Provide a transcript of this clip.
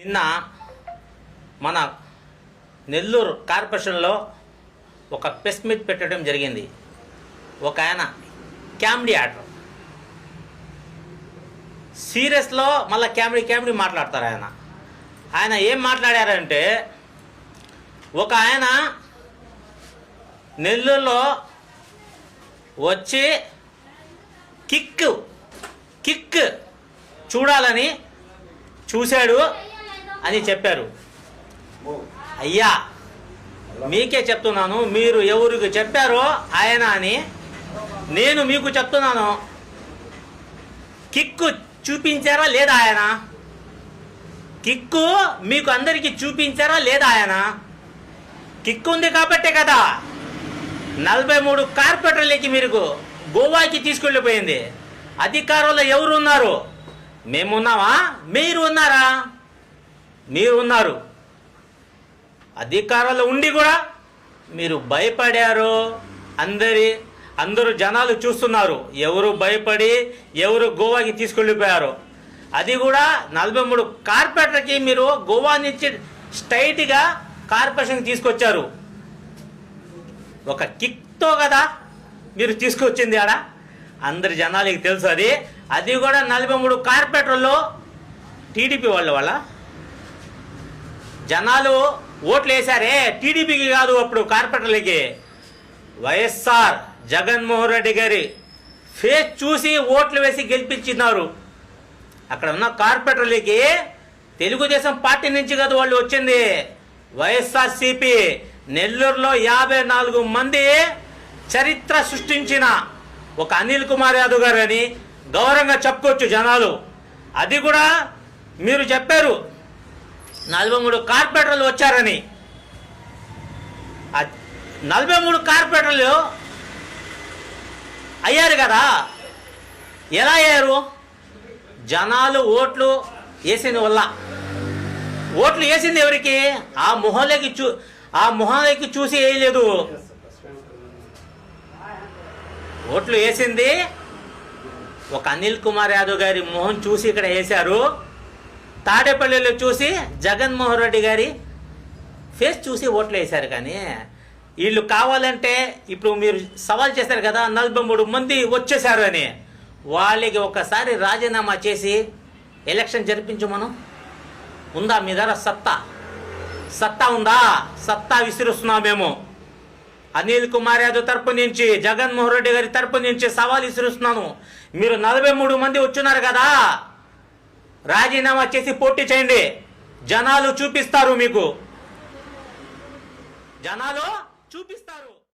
నిన్న మన నెల్లూరు కార్పొరేషన్లో ఒక ప్రెస్ మీట్ పెట్టడం జరిగింది. ఒక ఆయన క్యామ్డీ ఆర్డర్ సీరియస్లో మళ్ళీ క్యామ్డీ క్యామ్డీ మాట్లాడతారు ఆయన. ఆయన ఏం మాట్లాడారంటే ఒక ఆయన నెల్లూరులో వచ్చి కిక్ కిక్ చూడాలని చూశాడు. అని చెప్పారు. అయ్యా మీకే చెప్తున్నాను మీరు ఎవరికి చెప్పారో ఆయన అని నేను మీకు చెప్తున్నాను. కిక్కు చూపించారా లేదా ఆయన? కిక్కు మీకు అందరికీ చూపించారా లేదా ఆయన? కిక్కు ఉంది కాబట్టే కదా. నలభై మూడు కార్పొరేటర్లకి మీరు గోవాకి తీసుకెళ్ళిపోయింది. అధికారంలో ఎవరు ఉన్నారు మేమున్నావా మీరు ఉన్నారా? మీరు ఉన్నారు అధికారంలో ఉండి కూడా మీరు భయపడారు. అందరి అందరూ జనాలు చూస్తున్నారు. ఎవరు భయపడి ఎవరు గోవాకి తీసుకెళ్ళిపోయారు. అది కూడా నలభై మూడు కార్పొరేటర్కి మీరు గోవా నుంచి స్ట్రైట్గా కార్పొరేషన్కి తీసుకొచ్చారు. ఒక కిక్తో కదా మీరు తీసుకొచ్చింది ఆడ. అందరి జనాలకి తెలుసు అది. అది కూడా నలభై మూడు కార్పొరేటర్లో టీడీపీ వాళ్ళ వాళ్ళ. జనాలు ఓట్లు వేశారే టీడీపీకి కాదు అప్పుడు కార్పొరేటర్లకి. వైఎస్ఆర్ జగన్మోహన్ రెడ్డి గారి ఫేస్ చూసి ఓట్లు వేసి గెలిపించినారు. అక్కడ ఉన్న కార్పొరేటర్లకి తెలుగుదేశం పార్టీ నుంచి కదా వాళ్ళు వచ్చింది. వైఎస్ఆర్ సిపి నెల్లూరులో యాభై నాలుగు మంది చరిత్ర సృష్టించిన ఒక అనిల్ కుమార్ యాదవ్ గారు అని గౌరవంగా చెప్పుకోవచ్చు జనాలు. అది కూడా మీరు చెప్పారు. నలభై మూడు కార్పొరేటర్లు వచ్చారని. నలభై మూడు కార్పొరేటర్లు అయ్యారు కదా. ఎలా అయ్యారు? జనాలు ఓట్లు వేసిన వల్ల. ఓట్లు వేసింది ఎవరికి? ఆ మొహంలోకి చూ ఆ మొహంలోకి చూసి వేయలేదు. ఓట్లు వేసింది ఒక అనిల్ కుమార్ యాదవ్ గారి మొహం చూసి ఇక్కడ వేశారు. తాడేపల్లిలో చూసి జగన్మోహన్ రెడ్డి గారి ఫేస్ చూసి ఓట్లు వేశారు కానీ వీళ్ళు కావాలంటే ఇప్పుడు మీరు సవాల్ చేశారు కదా నలభై మూడు మంది వచ్చేసారు అని. వాళ్ళకి ఒకసారి రాజీనామా చేసి ఎలక్షన్ జరిపించు మనం. ఉందా మీ దగ్గర సత్తా? సత్తా ఉందా? సత్తా విసిరుస్తున్నాం మేము. అనిల్ కుమార్ యాదవ్ తరపు నుంచి జగన్మోహన్ రెడ్డి గారి తరపు నుంచి సవాల్ విసిరుస్తున్నాను. మీరు నలభై మూడు మంది వచ్చున్నారు కదా. రాజీనామా చేసి పోటీ చేయండి. జనాలు చూపిస్తారు మీకు. జనాలు చూపిస్తారు.